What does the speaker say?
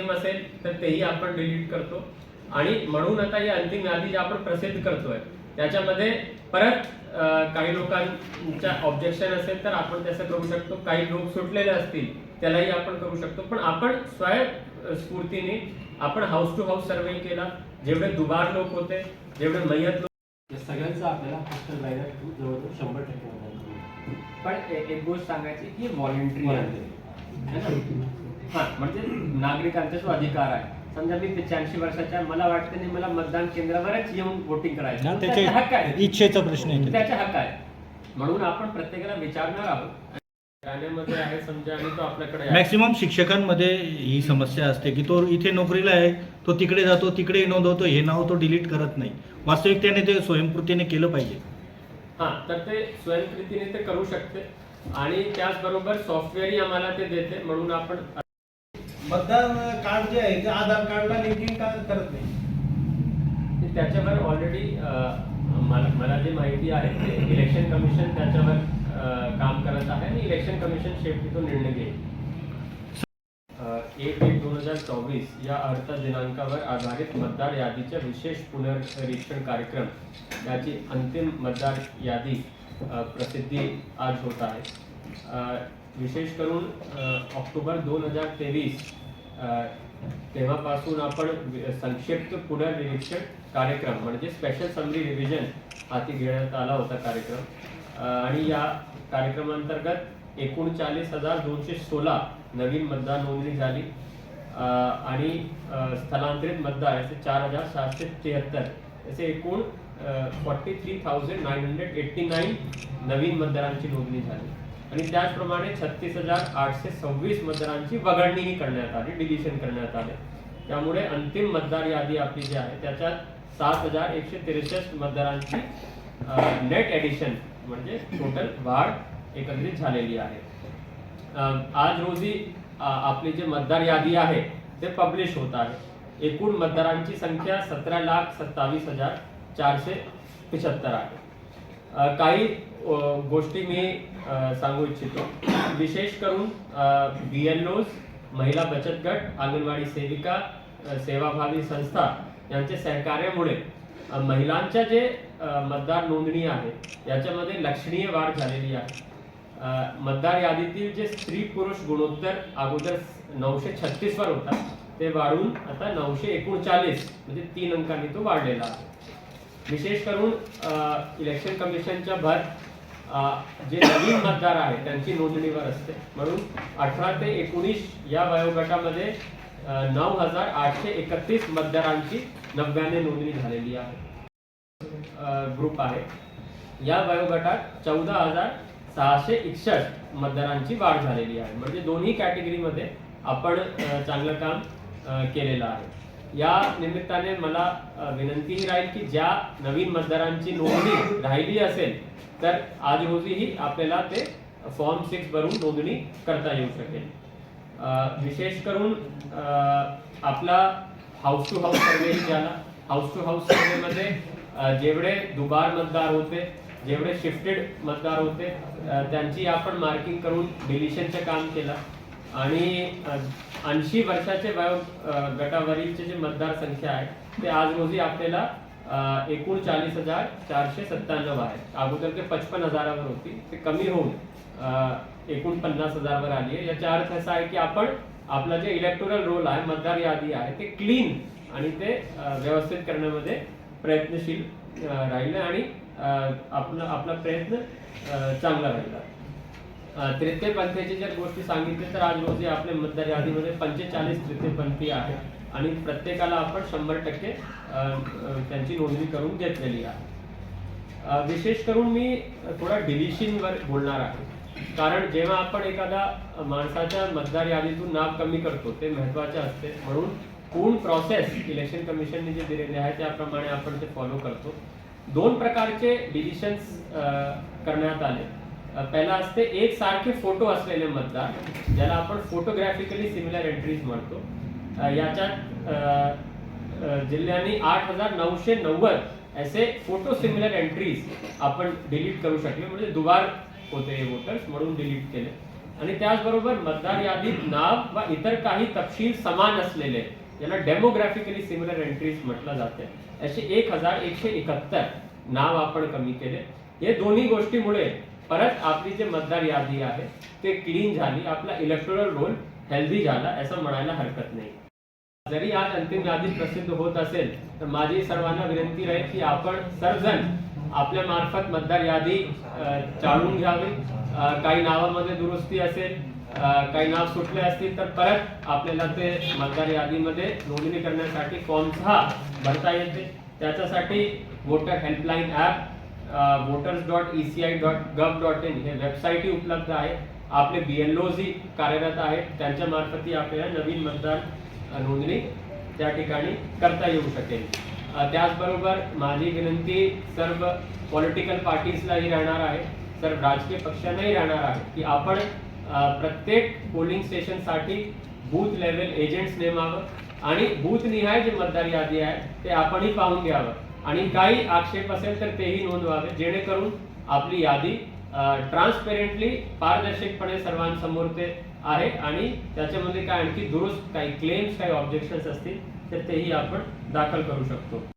Same असेल तर तेही आपण डिलीट करतो. आणि म्हणून आता ही अंतिम यादी जी आपण प्रसिद्ध करतोय त्याच्यामध्ये परत काही लोकांच्या ऑब्जेक्शन असेल तर आपण त्याचं करू शकतो. काही लोक सुटलेले असतील त्यालाही आपण करू शकतो. पण आपण स्वयं स्फूर्तीने आपण हाऊस टू हाऊस सर्वे केला. जेवढे दुबार लोक होते जेवढे मयत लोक सगळ्यांचं आपल्याला हॉस्टेल राहिला जवळजवळ शंभर टक्के पण एक गोष्ट सांगायची की व्हॉलेंटरी. हा म्हणजे नागरिकांचा जो अधिकार आहे समजा मी पंच्याऐंशी वर्षाच्या मला वाटतं नाही मला मतदान केंद्रावरच येऊन वोटिंग करायचं. त्याचा हक्क आहे. इच्छेचा प्रश्न आहे. त्याचा हक्क आहे. म्हणून आपण प्रत्येकाला विचारणार आहोत. ठाण्यामध्ये आहे समजा आणि तो आपल्याकडे आहे. मॅक्सिमम शिक्षकांमध्ये ही समस्या असते की तो इथे नोकरीला आहे तो तिकडे जातो तिकडे नोंदवतो हे नाव तो डिलीट करत नाही. वास्तविकतेने ते स्वयंकृतीने केलं पाहिजे. हा तर ते स्वयंकृतीने ते करू शकते. आणि त्याचबरोबर सॉफ्टवेअरही आम्हाला ते देते. म्हणून आपण मतदान कार्ड जे आहे ते आधार कार्डला लिंकिंग का करत नाही? त्याच्यावर ऑलरेडी मला मला माहिती आहे ते इलेक्शन कमिशन त्याच्यावर काम करत आहे आणि इलेक्शन कमिशन शेवटी तो निर्णय घेईल. एक एक दोन हजार चोवीस या अर्थ दिनांकावर आधारित मतदार यादीच्या विशेष पुनर्निरीक्षण कार्यक्रम याची अंतिम मतदार यादी प्रसिद्धी आज होत आहे. विशेष करून ऑक्टोबर दोन हजार तेवीस तेव्हापासून आपण संक्षिप्त पुनर्निरीक्षण कार्यक्रम म्हणजे स्पेशल समरी रिव्हिजन हाती घेण्यात आला होता कार्यक्रम. आणि या कार्यक्रमांतर्गत एकोणचाळीस हजार दोनशे सोळा नवीन मतदार नोंदणी झाली. आणि स्थलांतरित मतदार असे चार हजार सहाशे तेहत्तर असे एकूण forty three thousand nine hundred eighty nine नवीन मतदारांची नोंदणी झाली. आणि त्याचप्रमाणे छत्तीस हजार आठशे सव्वीस मतदारांची वगळणीही करण्यात आली डिलिशन करण्यात आले. त्यामुळे अंतिम मतदार यादी आपली जी आहे त्याच्यात सात हजार एकशे त्रेसष्ट मतदारांची नेट एडिशन म्हणजे टोटल वाढ एकत्रित झालेली आहे. आज रोजी आपली जे मतदार यादी आहे ते पब्लिश होत आहे. एकूण मतदारांची संख्या सतरा लाख सत्तावीस हजार चारशे पिछत्तर आहे. काही गोष्टी मी सांगू इच्छितो. विशेष करून बी एल महिला बचत गट अंगणवाडी सेविका सेवाभावी संस्था यांच्या सहकार्यामुळे महिलांच्या जे मतदार नोंदणी आहे याच्यामध्ये लक्षणीय वाढ झालेली आहे. मतदार यादीतील जे स्त्री पुरुष गुणोत्तर अगोदर नऊशे छत्तीसवर होता ते वाढून आता नऊशे एकोणचाळीस म्हणजे तीन अंकांनी तो वाढलेला आहे. विशेष करून इलेक्शन कमिशनच्या भर जे नवीन मतदार आहेत त्यांची नोंदणीवर असते. म्हणून अठरा ते एकोणीस या वयोगटामध्ये नऊ हजार आठशे एकतीस मतदारांची नव्याने नोंदणी झालेली आहे. ग्रुप आहे. या वयोगटात चौदा हजार सहाशे एकसष्ट मतदारांची वाढ झालेली आहे. म्हणजे दोन्ही कॅटेगरीमध्ये आपण चांगलं काम केलेलं आहे. या निमित्ताने मला विनंतीही राहील की ज्या नवीन मतदारांची नोंदणी राहिली असेल तर आज रोजीही आपल्याला ते फॉर्म सिक्स भरून नोंदणी करता येऊ शकेल. विशेष करून आपला हाऊस टू हाऊस सर्वे झाला हाऊस टू हाऊस सर्वेमध्ये जेवढे दुबार मतदार होते जेवढे शिफ्टेड मतदार होते त्यांची आपण मार्किंग करून डिलिशनचं काम केलं. आणि ऐंशी वर्षाचे वयो गटावरीलचे जे मतदार संख्या आहे ते आज रोजी आपल्याला एकूण चाळीस हजार चारशे सत्त्याण्णव आहे. अगोदर ते पचपन हजारावर होती ते कमी होऊन एकूण पन्नास हजारवर आली आहे. याचा अर्थ असा आहे की आपण आपला जे इलेक्टोरल रोल आहे मतदार यादी आहे ते क्लीन आणि ते व्यवस्थित करण्यामध्ये प्रयत्नशील राहिलं आणि आपलं आपला आपला प्रयत्न चांगला राहिला. तृतीय पंथीची जर गोष्टी सांगितली तर आज रोजी आपल्या मतदार यादीमध्ये पंचेचाळीस तृतीयपंथी आहेत. आहे आणि प्रत्येकाला आपण शंभर टक्के त्यांची नोंदणी करून घेतलेली आहे. विशेष करून मी थोडा डिलिशनवर बोलणार आहे. कारण जेव्हा आपण एखादा माणसाच्या मतदार यादीतून नाव कमी करतो ते महत्त्वाचे असते. म्हणून पूर्ण प्रोसेस इलेक्शन कमिशनने जे दिलेले आहे त्याप्रमाणे आपण ते फॉलो करतो. दोन प्रकारचे डिलिशन्स करण्यात आले. पहिला असते एक सारखे फोटो असलेले मतदार ज्याला आपण फोटोग्राफिकली सिमिलर एंट्रीज म्हणतो. याच्यात जिल्ह्यांनी आठ हजार नऊशे नव्वद असे फोटो सिमिलर एंट्रीज आपण डिलीट करू शकले. म्हणजे दुबार होते हे वोटर्स म्हणून डिलीट केले. आणि त्याचबरोबर मतदार यादीत नाव व इतर काही तपशील समान असलेले याला डेमोग्राफिकली सिमिलर एंट्रीज म्हटलं जाते. असे एक हजार एकशे एकाहत्तर नाव आपण कमी केले. हे दोन्ही गोष्टीमुळे परत आपली जे मतदार यादी आहे ते क्लीन झाली आपला इलेक्टोरल रोल हेल्दी झाला असं म्हणायला हरकत नाही. जरी आज अंतिम यादी प्रसिद्ध होत असेल तर माझी सर्वांना विनंती राहील की आपण सर्वजण आपल्या मार्फत मतदार यादी चाळून घ्यावी. काही नावामध्ये दुरुस्ती असेल काही नाव सुटले असतील तर परत आपल्याला ते मतदार यादीमध्ये नोंदणी करण्यासाठी फॉर्म सहा भरता येते त्याच्यासाठी voter helpline app voters dot E C I dot gov dot in हे वेबसाईटही उपलब्ध आहे. आपले बी एल ओजी कार्यरत आहेत. त्यांच्या मार्फतही आपल्याला नवीन मतदान नोंदणी त्या ठिकाणी करता येऊ शकेल. त्याचबरोबर माझी विनंती सर्व पॉलिटिकल पार्टीजलाही राहणार आहे. सर्व राजकीय पक्षांनाही राहणार आहे की आपण प्रत्येक पोलिंग स्टेशनसाठी बूथ लेवल एजंट्स नेमावं आणि बूथनिहाय जे मतदार यादी आहे ते आपणही पाहून घ्यावं. आणि काही आक्षेप असेल तर तेही नोंदवावे जेणेकरून आपली यादी ट्रान्सपेरेंटली पारदर्शकपणे सर्वांसमोर ते आहे आणि त्याच्यामध्ये काय आणखी दुरुस्त काही क्लेम्स काही ऑब्जेक्शन्स असतील तर तेही आपण दाखल करू शकतो.